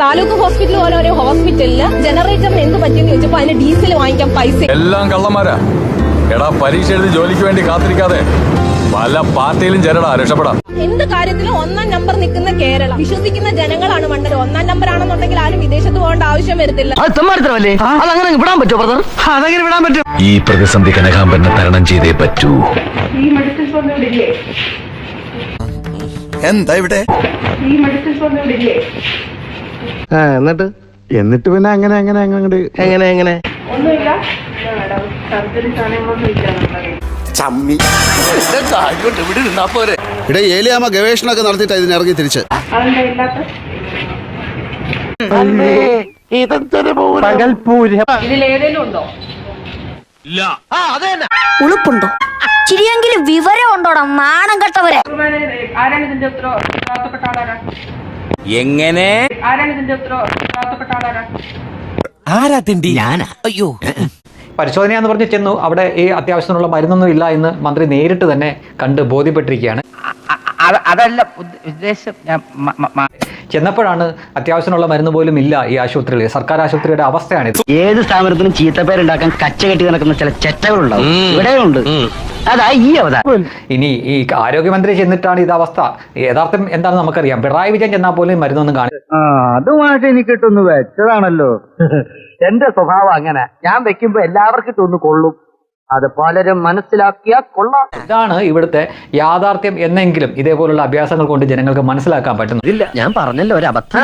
Taluk hospital പോലെ ഒരു ഹോസ്പിറ്റലിൽ ജനറേറ്ററിന് എന്ത് പറ്റിയെന്ന് ചോദിച്ചപ്പോ അതിന് ഡീസൽ വാങ്ങിക്കാൻ പൈസ. എല്ലാം കള്ളന്മാരാ. എടാ പരീക്ഷ എഴുതി ജോലിക്ക് വേണ്ടി കാത്തിരിക്കാതെ. പല പാർട്ടിയിലും ചേരടാ രക്ഷപ്പെടാം. എന്ത് കാര്യത്തിലും ഒന്നാം നമ്പർ നിൽക്കുന്ന കേരളം. വിശ്വസിക്കുന്ന ജനങ്ങളാണ് മണ്ഡലം ഒന്നാം നമ്പർ ആണെന്നുണ്ടെങ്കിൽ ആരും വിദേശത്ത് പോകേണ്ട ആവശ്യം വരത്തില്ല. അതങ്ങനെ വിടാൻ പറ്റുമോ ബ്രദർ അതങ്ങനെ വിടാൻ പറ്റും. ഈ പ്രതിസന്ധി കനകാംബരനെ തരണം ചെയ്തേ പറ്റൂ. ഈ മെഡിസിൻ എന്താ ഇവിടെ? ഈ മെഡിസിൻ എന്നിട്ട്? എന്നിട്ട് പിന്നെ അങ്ങനെ അങ്ങനെ അങ്ങോട്ട് എങ്ങനെ എങ്ങനെ? ഒന്നുമില്ല. സർജറി സാധനങ്ങളൊന്നും ഇല്ല നമ്മുടെ. ചമ്മി. ഇവിടെ ഏലിയാമ്മ ഗവേഷണമൊക്കെ നടത്തിയിട്ട് ഇതിന് ഇറങ്ങി തിരിച്ച്. ഉളുപ്പുണ്ടോ? ചിരിയെങ്കിലും വിവരം ഉണ്ടോടാ നാണം കെട്ടവരെ? ആരാണ് ഇതിന്റെ ഉത്തരവ് ഉത്തരവാദിത്തപ്പെട്ട ആളാരാ? എങ്ങനെ? ആരാണ് ഇതിന്റെ ഉത്തരവാദിത്തപ്പെട്ട ആരാ തിണ്ടി? ഞാനാ? അയ്യോ. പരിശോധനയാന്ന് പറഞ്ഞ് ചെന്നു. അവിടെ ഈ അത്യാവശ്യത്തിനുള്ള മരുന്നൊന്നും ഇല്ല എന്ന് മന്ത്രി നേരിട്ട് തന്നെ കണ്ട് ബോധ്യപ്പെട്ടിരിക്കുകയാണ്. അതല്ല ഉദ്ദ- ഉദ്ദേശം ചെന്നപ്പോഴാണ് അത്യാവശ്യത്തിനുള്ള മരുന്ന് പോലും ഇല്ല ഈ ആശുപത്രിയിൽ. സർക്കാർ ആശുപത്രിയുടെ അവസ്ഥയാണിത്. ഏത് സ്ഥാപനത്തിനും ചീത്തപ്പേരുണ്ടാക്കാൻ കച്ച കെട്ടി നടക്കുന്ന ചില ചെറ്റകളുണ്ടാവും. ഇവിടെയുണ്ട്. അതാ ഈ അവതാരം ഇനി ഈ ആരോഗ്യമന്ത്രി ചെന്നിട്ടാണ് ഇത് അവസ്ഥ. യഥാർത്ഥം എന്താണെന്ന് നമുക്കറിയാം. പിണറായി വിജയൻ ചെന്നാൽ പോലും മരുന്നൊന്നും കാണി അതുമായിട്ട് എനിക്ക് ഇട്ടൊന്ന് വെച്ചതാണല്ലോ. എന്റെ സ്വഭാവം അങ്ങനെ. ഞാൻ വെക്കുമ്പോ എല്ലാവർക്കും ഇട്ടൊന്ന് കൊള്ളും. അത് പലരും മനസ്സിലാക്കിയാൽ കൊള്ളാം. ഇതാണ് ഇവിടുത്തെ യാഥാർത്ഥ്യം എന്നെങ്കിലും ഇതേപോലുള്ള അഭ്യാസങ്ങൾ കൊണ്ട് ജനങ്ങൾക്ക് മനസ്സിലാക്കാൻ പറ്റുന്നില്ല ഇല്ല ഞാൻ പറഞ്ഞല്ലോ ഒരു അബദ്ധം.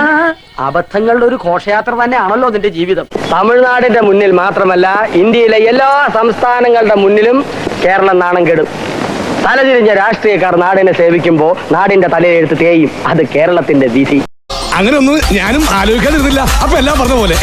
അബദ്ധങ്ങളുടെ ഒരു ഘോഷയാത്ര തന്നെയാണല്ലോ നിന്റെ ജീവിതം. തമിഴ്നാടിന്റെ മുന്നിൽ മാത്രമല്ല ഇന്ത്യയിലെ എല്ലാ സംസ്ഥാനങ്ങളുടെ മുന്നിലും കേരളം നാണം കെടും. തലതിരിഞ്ഞ രാഷ്ട്രീയക്കാർ നാടിനെ സേവിക്കുമ്പോൾ നാടിന്റെ തലയെഴുത്ത് തേയും. അത് കേരളത്തിന്റെ വിധി. അങ്ങനെ ഒന്നും ഞാനും ആലോചിക്കാതിരുന്നില്ല. അപ്പൊ എല്ലാം പറഞ്ഞ പോലെ